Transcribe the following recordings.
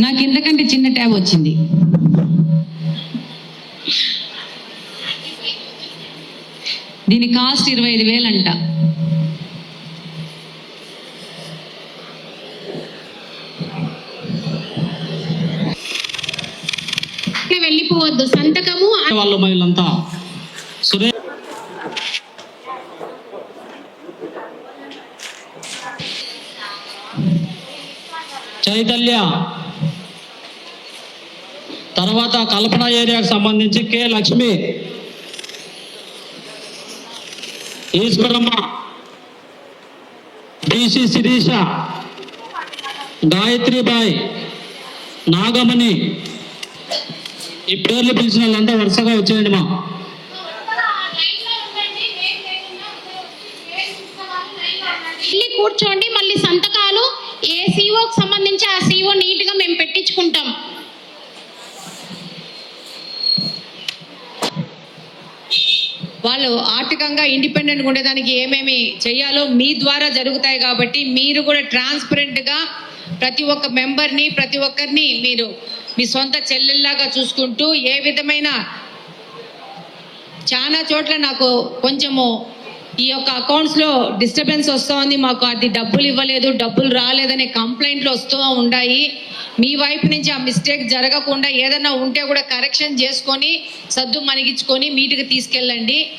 నాకు ఎంతకంటే చిన్న ట్యాబ్ వచ్చింది. దీని కాస్ట్ ఇరవై ఐదు వేలంట. వెళ్ళిపోవద్దు సంతకము వాళ్ళ మహిళంతా సురే చైతన్య తర్వాత కల్పన ఏరియాకు సంబంధించి కె లక్ష్మి. ఈశ్వరమ్మ డిసి శిరీష గాయత్రిబాయ్ నాగమణి. ఈ పేర్లు పిలిచిన వాళ్ళంతా వరుసగా వచ్చేయండి మా. కూర్చోండి మళ్ళీ సంతకాలు ఏ సీఓకి సంబంధించి ఆ సీఓ నీట్గా మేము పెట్టించుకుంటాం. వాళ్ళు ఆర్థికంగా ఇండిపెండెంట్గా ఉండేదానికి ఏమేమి చేయాలో మీ ద్వారా జరుగుతాయి కాబట్టి మీరు కూడా ట్రాన్స్పరెంట్గా ప్రతి ఒక్క మెంబర్ని ప్రతి ఒక్కరిని మీరు మీ సొంత చెల్లెల్లాగా చూసుకుంటూ ఏ విధమైన చాలా చోట్ల నాకు కొంచెము ఈ యొక్క అకౌంట్స్లో డిస్టర్బెన్స్ వస్తోంది మాకు అది డబ్బులు ఇవ్వలేదు డబ్బులు రాలేదనే కంప్లైంట్లు వస్తూ ఉన్నాయి మీ వైపు నుంచి ఆ మిస్టేక్ జరగకుండా ఏదైనా ఉంటే కూడా కరెక్షన్ చేసుకొని సద్దు మణిగించుకొని మీటికి తీసుకెళ్ళండి.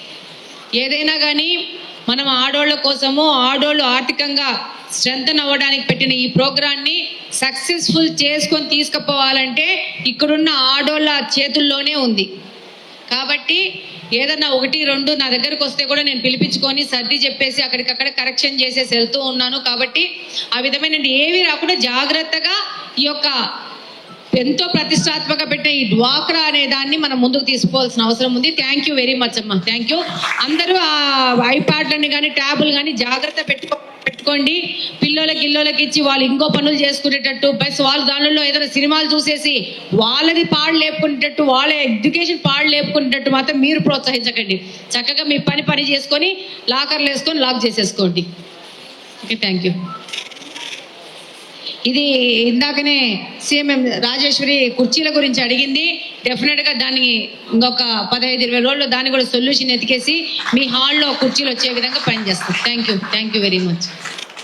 ఏదైనా కానీ మనం ఆడోళ్ళ కోసము ఆడోళ్ళు ఆర్థికంగా స్ట్రెంగ్ అవ్వడానికి పెట్టిన ఈ ప్రోగ్రాన్ని సక్సెస్ఫుల్ చేసుకొని తీసుకుపోవాలంటే ఇక్కడున్న ఆడోళ్ళ చేతుల్లోనే ఉంది. కాబట్టి ఏదన్నా ఒకటి రెండు నా దగ్గరకు వస్తే కూడా నేను పిలిపించుకొని సర్ది చెప్పేసి అక్కడికక్కడ కరెక్షన్ చేసేసి వెళ్తూ ఉన్నాను. కాబట్టి ఆ విధమైన ఏవి రాకుండా జాగ్రత్తగా ఈ యొక్క ఎంతో ప్రతిష్టాత్మక పెట్టిన ఈ డ్వాక్రా అనే దాన్ని మనం ముందుకు తీసుకోవాల్సిన అవసరం ఉంది. థ్యాంక్ యూ వెరీ మచ్ అమ్మా. థ్యాంక్ యూ అందరూ ఆ ఐప్యాడ్లని కానీ ట్యాబులు కానీ జాగ్రత్త పెట్టుకో పెట్టుకోండి. పిల్లలకి ఇల్లోలకి ఇచ్చి వాళ్ళు ఇంకో పనులు చేసుకునేటట్టు బస్ వాళ్ళు దానిలో ఏదైనా సినిమాలు చూసేసి వాళ్ళది పాడు లేపుకునేటట్టు వాళ్ళ ఎడ్యుకేషన్ పాడు లేపుకునేటట్టు మాత్రం మీరు ప్రోత్సహించకండి. చక్కగా మీ పని పని చేసుకొని లాకర్లు వేసుకొని లాక్ చేసేసుకోండి. Okay thank you. ఇది ఇందాకనే సీఎం రాజేశ్వరి కుర్చీల గురించి అడిగింది. డెఫినెట్గా దాన్ని ఇంకొక పదహైదు ఇరవై రోజుల్లో దాన్ని కూడా సొల్యూషన్ ఎతికేసి మీ హాల్లో కుర్చీలు వచ్చే విధంగా పనిచేస్తాం. Thank you thank you very much